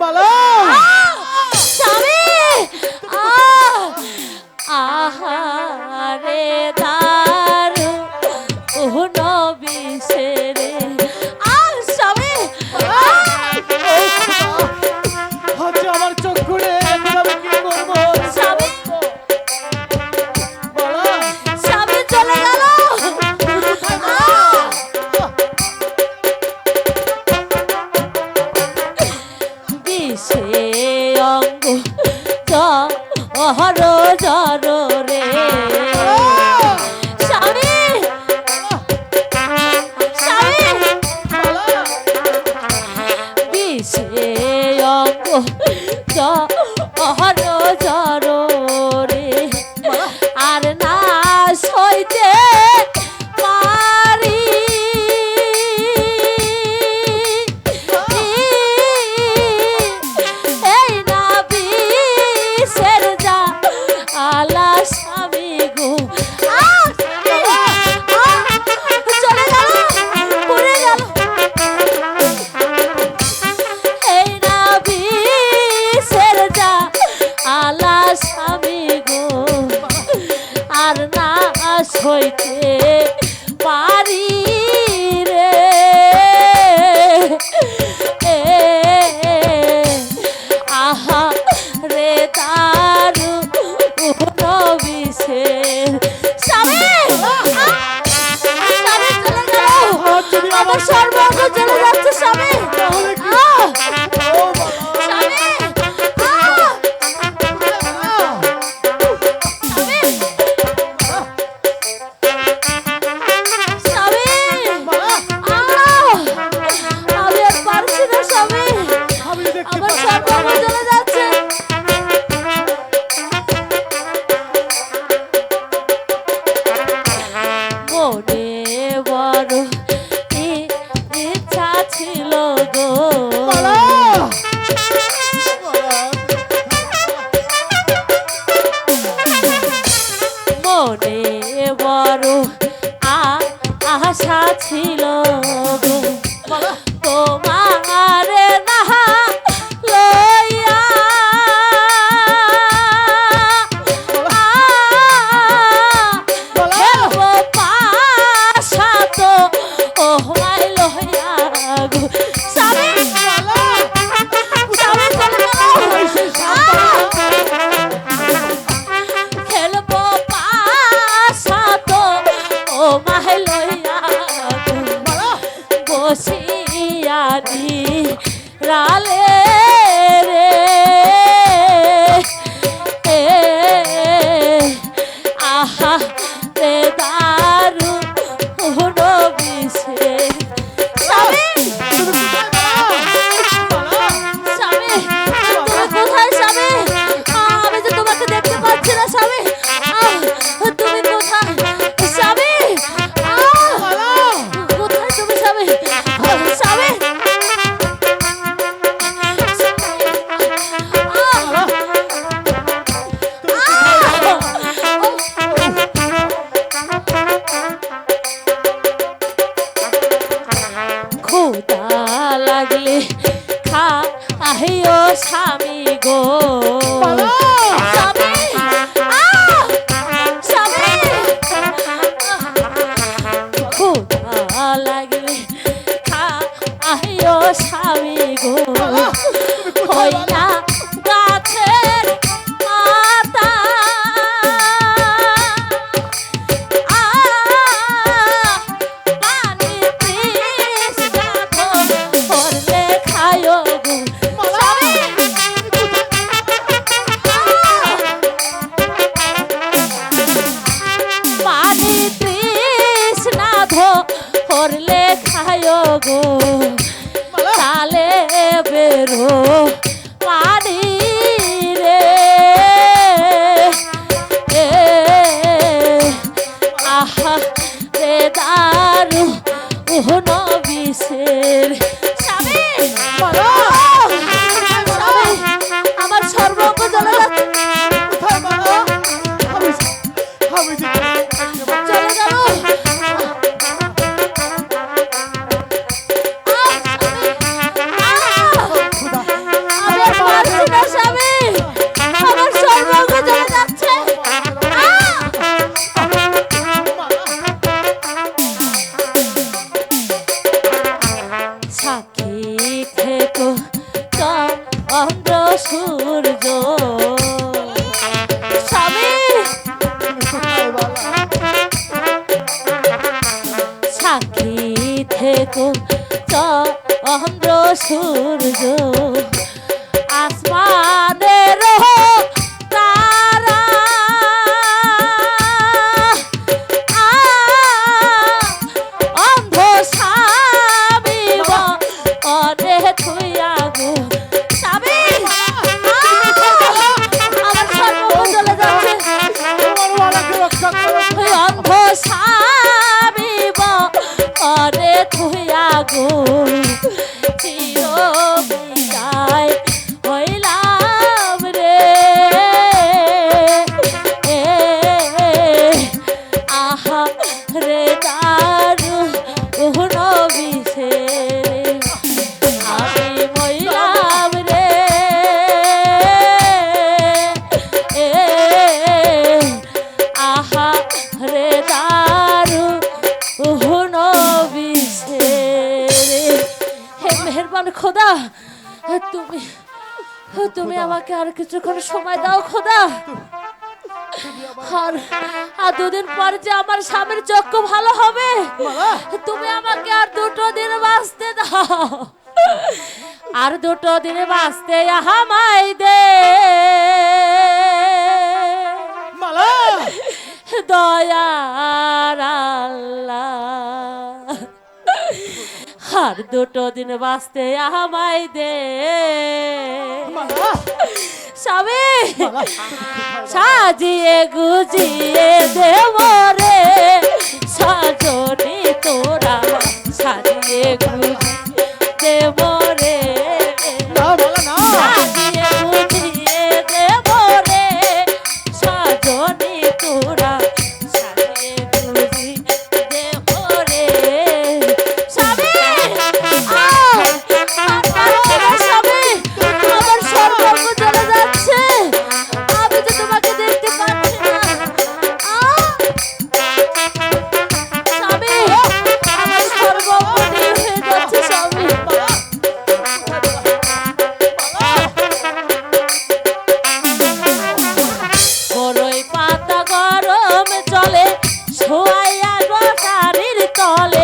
balão! সইতে তোমার Tirar খোদা লাগলে খা আহিও স্বামী গো। আমাকে আর কিছুক্ষণ সময় দাও খোদা। আর আর দুদিন পর যে আমার স্বামীর চক্ষু ভালো হবে তুমি আমাকে আর দুটো দিন বাঁচতে দাও। আর দুটো দিনে বাঁচতে হামাই দে। দয়া আল্লাহ। আর দুটো দিন বাঁচতে আমায় দে। স্বামী সাজিয়ে গুজিয়ে দে মরে। সাজনি তোরা সাজিয়ে গুজিয়ে দে মরে। হোয়াইয়া গো কারির তলে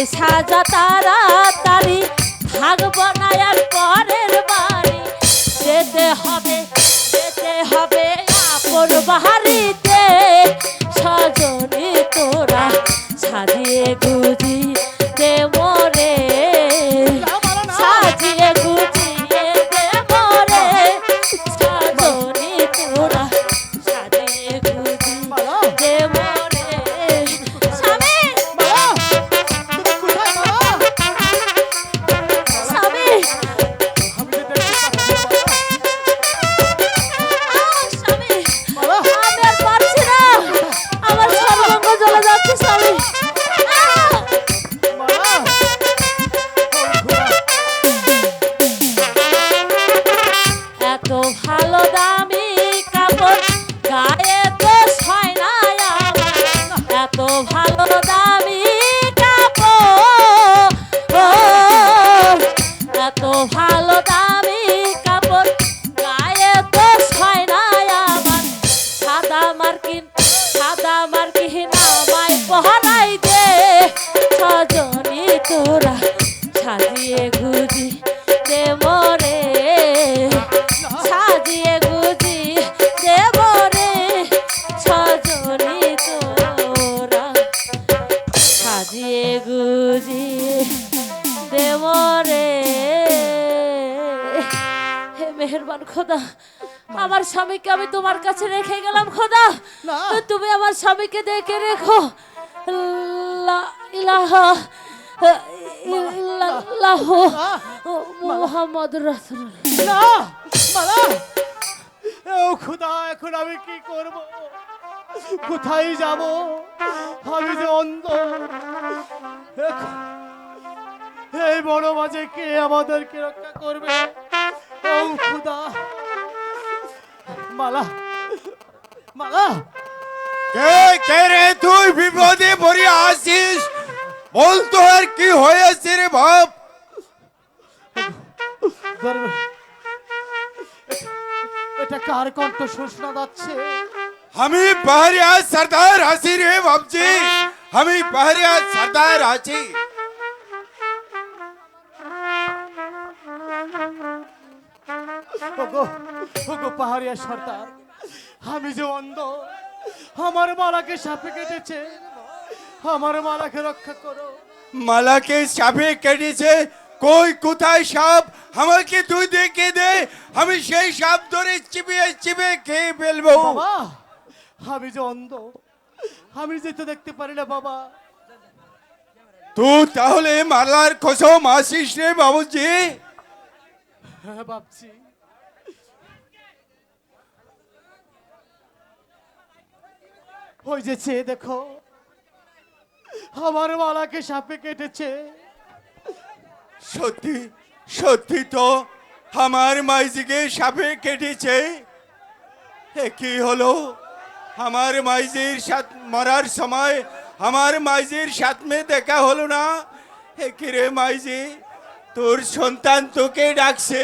তাই সাজা তাড়াতাড়ি ভাগব না আর পরের বাড়ি যেতে হবে যেতে হবে আপন বাহারিতে। সজনে তোরা সাজিয়ে গু মার্কিন, সাদা মার্কিন আমায় পহারাই দে। সজনী তোরা সাজিয়ে গুজি দে মরে। সাজিয়ে গুজি দে মরে। সজনী তোরা সাজিয়ে গুজি দে মরে। হে মেহরবান খোদা আমার স্বামীকে আমি তোমার কাছে রেখে গেলাম খোদা। তুমি আমার স্বামীকে দেখে রেখো। ইলাহা ইল্লাল্লাহ মুহাম্মদ রাসূলুল্লাহ। না মালা ও খুদা এখন আমি কি করব? কোথায় যাব? আমি যে অন্ধ। এই বড় মাঝে কে আমাদেরকে রক্ষা করবে? ও খুদা। মালা মালা। কে কে রে তুই বিপদে পড়ে আসিস বলতো আর কি হয়েছে রে বাপ। এটা কার কণ্ঠ শোষণা যাচ্ছে? আমি পাহাড়িয়া সর্দার আছি রে বাপজি। আমি পাহাড়িয়া সর্দার আছি। ওগো ওগো পাহাড়িয়া সর্দার আমি যে অন্ধ আমার মালাকে সাপে কেটেছে। আমার মালাকে রক্ষা করো। মালাকে সাপে কেটেছে কই কোথায় সাপ? আমাকে তুই দেখে দে আমি সেই সাপ ধরে চিবিয়ে চিবিয়ে খেয়ে ফেলব। বাবা আমি যে অন্ধ আমি যে তো দেখতে পারি না বাবা। তুই তাহলে মালার খসম আসিস রে বাবুজি? হ্যাঁ ভাবছি ওই যে চেয়ে দেখো, আমার মালাকে সাপে কেটেছে। সত্যি সত্যি তো আমার মাইজিকে সাপে কেটেছে। কি হলো? আমার মাইজির সাথ মরার সময় আমার মাইজির সাথে দেখা হলো না। এ কি রে মাইজি, তোর সন্তান তোকে ডাকছে?